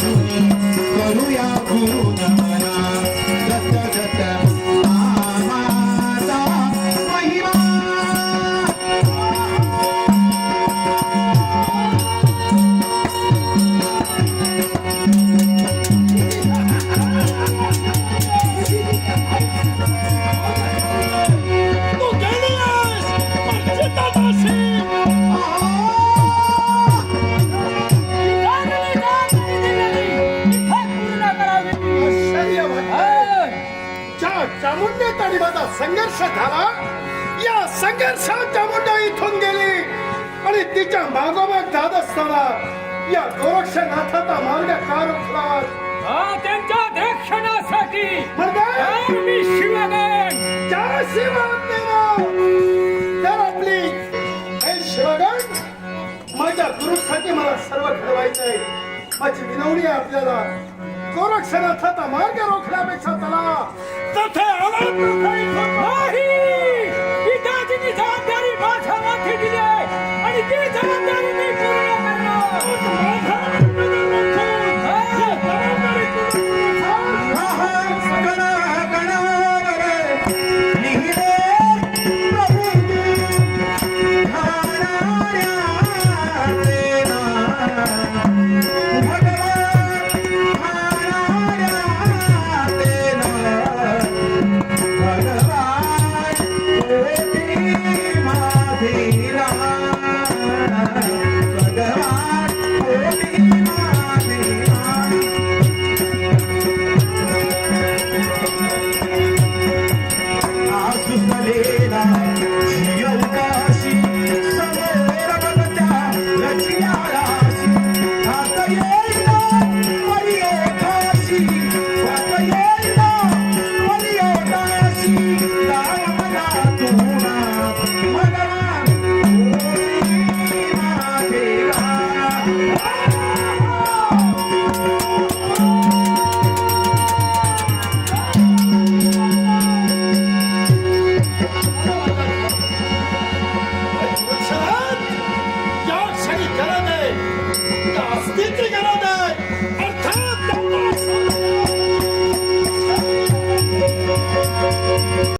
करूया गुरुना ज्या चामुंडे तालिबाचा संघर्ष झाला. या संघर्षात चामुंडा इथून गेली आणि तिच्या मागोमाग जात असताना या गोरक्षनाथाचा मार्ग का रोखला त्यांच्या दक्षिणासाठी मी म्हणजे? शिवगण. त्या शिवगण आपली हे शिवगण माझ्या गुरुसाठी मला सर्व घडवायचं माझी विनवणी आपल्याला. आहे आपल्याला गोरक्षनाथाचा मार्ग रोखण्यापेक्षा चला तथे आला तथे इथून नाही थे